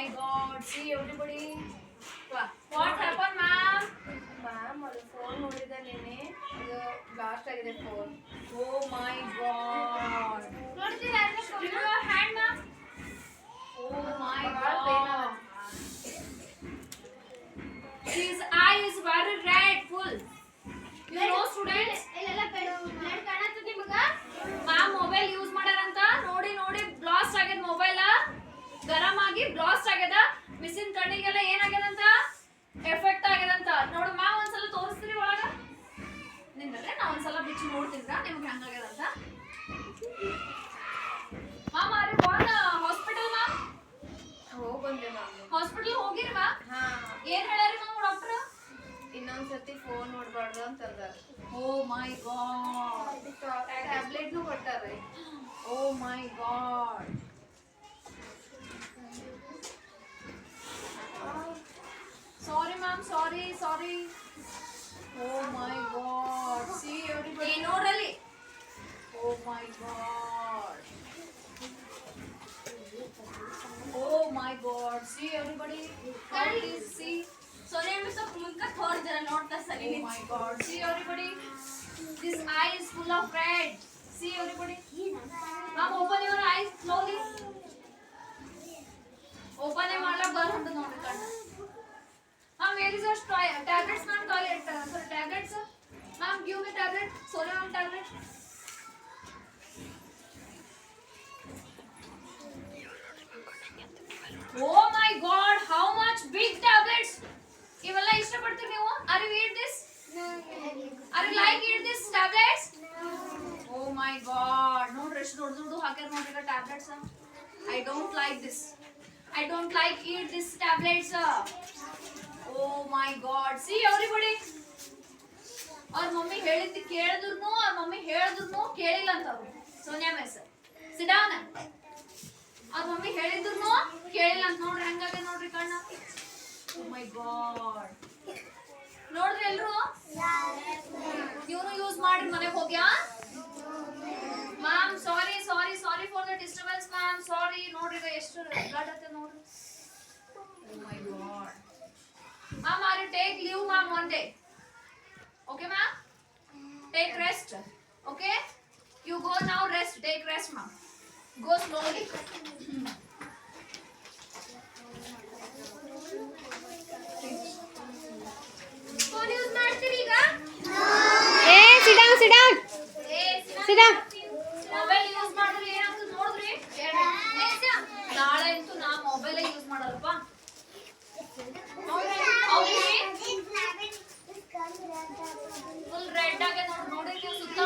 my god. See everybody. What happened, ma'am? ma'am ಅದು phone ನೋಡಿದ ನಿನ್ನೆ ಇದು ಬ್ಲಾಸ್ಟ್ ಆಗಿದೆ ಫೋನ್ ಮಿಸ್ಸಿನ ಕಣ್ಣಿಗೆಲ್ಲ ಏನಾಗ್ಯದಂತ? ಎಫೆಕ್ಟ್ ಆಗ್ಯದಂತ. ನೋಡು ಮ್ಯಾಮ್ ಒಂದ್ಸಲ ತೋರಿಸ್ತೀರಿ ಒಳಗ? ನಿಂದ್ರೆ ನಾ ಒಂದ್ಸಲ ಬಿಚ್ಚಿ ನೋಡ್ತಿದ್ರ ನಿಮ್ಗೆ ಹಂಗಾಗ್ಯದಂತ ಮಾಮ ಅರೆ ಬಾನ್ ಹಾಸ್ಪಿಟಲ್ ಮಾ. ಹೋಗ್ ಬಂದೆ ಮ್ಯಾಮ್ ಹಾಸ್ಪಿಟಲ್ ಹೋಗಿರಿ ಹಾ. ಏನ್ ಹೇಳ್ಯಾರಿ ಮ್ಯಾಮ್ ಡಾಕ್ಟರ್ ಇನ್ನೊಂದ್ಸತಿ ಫೋನ್ ನೋಡ್ಬಾರ್ದು ಅಂತ ಅಂದಾರ ಓ ಮೈ ಗಾಡ್. ಟ್ಯಾಬ್ಲೆಟ್ನು ಕೊಟ್ಟಾರೆ. ಓ my god. Sorry, ma'am. Sorry, sorry. Oh my God. See everybody. ನೋಡ್ರಲ್ಲಿ. Oh my God. Oh my God. See everybody. How it is. See. ಸೊನೆ ಸ್ವಲ್ಪ ಮುಂದ್ಕ ತೋರ್ ಜರ ನೋಡ್ತಾ ಸರಿ Oh my God. See everybody. This eye is full of red. See everybody. Ma'am, open your eyes slowly. Open Ma'am, where is your toy- tablets, ma'am? Toilet, uh, sorry, tablets. Ma'am, give me tablet. Sorry, ma'am, tablet. Oh my God, how much big tablets? ಇವೆಲ್ಲ ಇಷ್ಟಪಡ್ತೀರಿ ನೀವು are you eat this are you like eat this tablets oh my god ನೋಡ್ರಿ ಎಷ್ಟು ದೊಡ್ಡ ದೊಡ್ಡ ಹಾಕ್ಯಾರ ನೋಡ್ರಿ tablets I don't like this I don't like eat this tablets oh my god see everybody ಅವ್ರ ಮಮ್ಮಿ ಹೇಳಿದ್ದು ಕೇಳಿದ್ರು ಅವ್ರ ಮಮ್ಮಿ ಹೇಳಿದ್ರು ಕೇಳಿಲ್ಲ ಅಂತ ಅವ್ರು ಸೋನಿಯಾ ಮೆಸ್ ಸಿಡಾನ ಅವ್ರ ಮಮ್ಮಿ ಹೇಳಿದ್ರು ಕೇಳಿಲ್ಲ ಅಂತ ನೋಡ್ರಿ ಹೆಂಗಾಗ ನೋಡ್ರಿ ಕಣ್ಣ. ಓ ಮೈ ಗಾಡ್ ನೋಡ್ರಿ ಎಲ್ರು? ಇವ್ರು ಯೂಸ್ ಮಾಡಿ ಮನೆಗೆ ಹೋಗ್ಯಾ? Ma'am sorry sorry sorry for the disturbance ma'am sorry ನೋಡ್ರಿ ಎಷ್ಟು ಬ್ಲಡ್ ಹತ್ತೆ ನೋಡ್ರಿ. ಓ my god ma'am are you take leave ma'am one day okay ma'am take rest okay you go now rest take rest ma'am go slowly phone use ಮಾಡ್ತೀರಿ ಈಗ ಏ sedan sedan sedan mobile use ಮಾಡಿದ್ರೆ ಏನಾಗ್ತದೆ ನೋಡಿದ್ರಿ ನಾಳೆ ಅಂತೂ ನಾ mobile use ಮಾಡಲ್ಲಪ್ಪ ಅವ್ರಿಗೆ ಫುಲ್ ರೆಡ್ ಆಗಿದೆ ನೋಡಿ ಸುತ್ತ